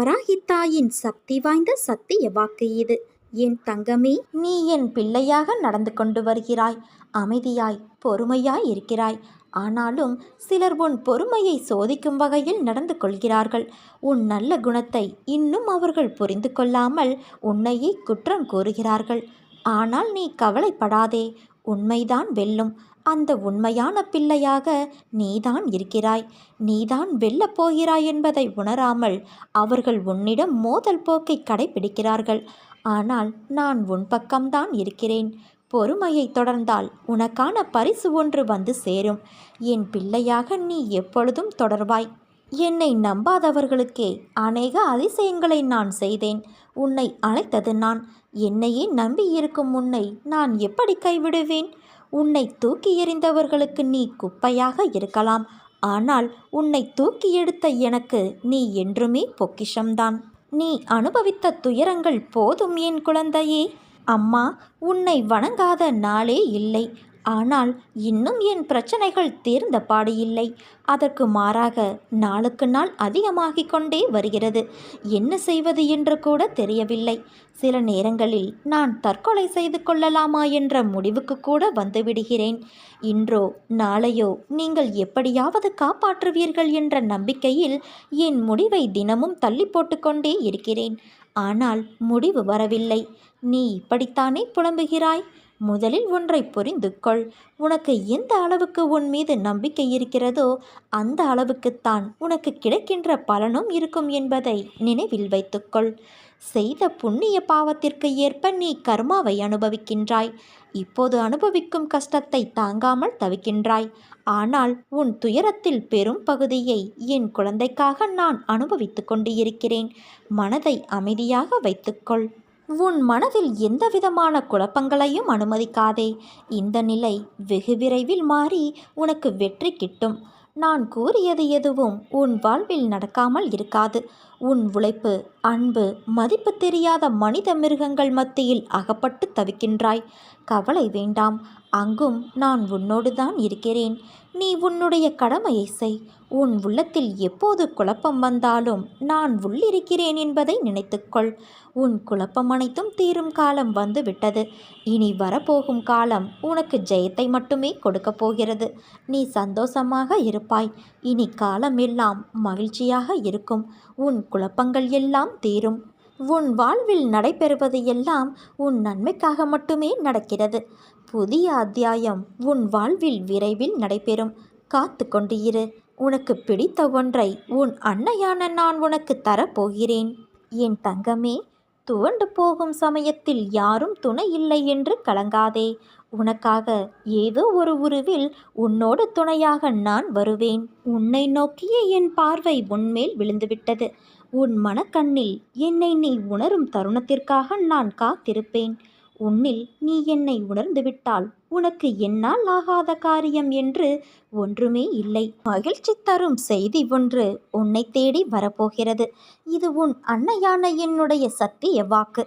வராகித்தாயின் சக்தி வாய்ந்த சத்திய வாக்கு இது. என் தங்கமே நீ என் பிள்ளையாக நடந்து கொண்டு வருகிறாய். அமைதியாய் பொறுமையாய் இருக்கிறாய். ஆனாலும் சிலர் உன் பொறுமையை சோதிக்கும் வகையில் நடந்து கொள்கிறார்கள். உன் நல்ல குணத்தை இன்னும் அவர்கள் புரிந்து கொள்ளாமல் உன்னையே குற்றம் கூறுகிறார்கள். ஆனால் நீ கவலைப்படாதே. உண்மைதான் வெல்லும். அந்த உண்மையான பிள்ளையாக நீதான் இருக்கிறாய். நீதான் வெல்லப் போகிறாய் என்பதை உணராமல் அவர்கள் உன்னிடம் மோதல் போக்கை கடைபிடிக்கிறார்கள். ஆனால் நான் உன் பக்கம்தான் இருக்கிறேன். பொறுமையை தொடர்ந்தால் உனக்கான பரிசு ஒன்று வந்து சேரும். என் பிள்ளையாக நீ எப்பொழுதும் தொடர்வாய். என்னை நம்பாதவர்களுக்கே அநேக அதிசயங்களை நான் செய்தேன். உன்னை அழைத்தது நான். என்னையே நம்பியிருக்கும் உன்னை நான் எப்படி கைவிடுவேன்? உன்னை தூக்கி எறிந்தவர்களுக்கு நீ குப்பையாக இருக்கலாம். ஆனால் உன்னை தூக்கி எடுத்த எனக்கு நீ என்றுமே பொக்கிஷம்தான். நீ அனுபவித்த துயரங்கள் போதும் என் குழந்தையே. அம்மா உன்னை வணங்காத நாளே இல்லை. ஆனால் இன்னும் என் பிரச்சனைகள் தீர்ந்த பாடு இல்லை. அதற்கு மாறாக நாளுக்கு நாள் அதிகமாகிக் கொண்டே வருகிறது. என்ன செய்வது என்று கூட தெரியவில்லை. சில நேரங்களில் நான் தற்கொலை செய்து கொள்ளலாமா என்ற முடிவுக்கு கூட வந்துவிடுகிறேன் இன்றோ நாளையோ நீங்கள் எப்படியாவது காப்பாற்றுவீர்கள் என்ற நம்பிக்கையில் என் முடிவை தினமும் தள்ளி போட்டுக்கொண்டே இருக்கிறேன். ஆனால் முடிவு வரவில்லை. நீ இப்படித்தானே புலம்புகிறாய்? முதலில் ஒன்றை புரிந்து கொள் உனக்கு எந்த அளவுக்கு உன் மீது நம்பிக்கை இருக்கிறதோ அந்த அளவுக்குத்தான் உனக்கு கிடைக்கின்ற பலனும் இருக்கும் என்பதை நினைவில் வைத்துக்கொள். செய்த புண்ணிய பாவத்திற்கு ஏற்ப நீ கர்மாவை அனுபவிக்கின்றாய். இப்போது அனுபவிக்கும் கஷ்டத்தை தாங்காமல் தவிக்கின்றாய். ஆனால் உன் துயரத்தில் பெரும் பகுதியை என் குழந்தைக்காக நான் அனுபவித்து கொண்டு இருக்கிறேன் மனதை அமைதியாக வைத்துக்கொள். உன் மனதில் எந்தவிதமான குழப்பங்களையும் அனுமதிக்காதே. இந்த நிலை வெகு விரைவில் மாறி உனக்கு வெற்றி கிட்டும். நான் கூறியது எதுவும் உன் வாழ்வில் நடக்காமல் இருக்காது. உன் உழைப்பு அன்பு மதிப்பு தெரியாத மனித மிருகங்கள் மத்தியில் அகப்பட்டு தவிக்கின்றாய். கவலை வேண்டாம். அங்கும் நான் உன்னோடு தான் இருக்கிறேன். நீ உன்னுடைய கடமையை செய். உன் உள்ளத்தில் எப்போது குழப்பம் வந்தாலும் நான் உள்ளிருக்கிறேன் என்பதை நினைத்துக்கொள். உன் குழப்பம் அனைத்தும் தீரும் காலம் வந்துவிட்டது. இனி வரப்போகும் காலம் உனக்கு ஜெயத்தை மட்டுமே கொடுக்கப் போகிறது. நீ சந்தோஷமாக இருப்பாய். இனி காலம் எல்லாம் மகிழ்ச்சியாக இருக்கும். உன் குழப்பங்கள் எல்லாம் தீரும். உன் வாழ்வில் நடைபெறுவது எல்லாம் உன் நன்மைக்காக மட்டுமே நடக்கிறது. புதிய அத்தியாயம் உன் வாழ்வில் விரைவில் நடைபெறும். காத்து கொண்டு இரு. உனக்கு பிடித்த ஒன்றை உன் அன்னையான நான் உனக்கு தரப்போகிறேன். என் தங்கமே துவண்டு போகும் சமயத்தில் யாரும் துணை இல்லை என்று கலங்காதே. உனக்காக ஏதோ ஒரு உருவில் உன்னோடு துணையாக நான் வருவேன். உன்னை நோக்கிய என் பார்வை உன்மேல் விழுந்துவிட்டது. உன் மனக்கண்ணில் என்னை நீ உணரும் தருணத்திற்காக நான் காத்திருப்பேன். உன்னில் நீ என்னை உணர்ந்துவிட்டால் உனக்கு என்னால் ஆகாத காரியம் என்று ஒன்றுமே இல்லை. மகிழ்ச்சி தரும் செய்தி ஒன்று உன்னை தேடி வரப்போகிறது. இது உன் அன்னையான என்னுடைய சத்திய வாக்கு.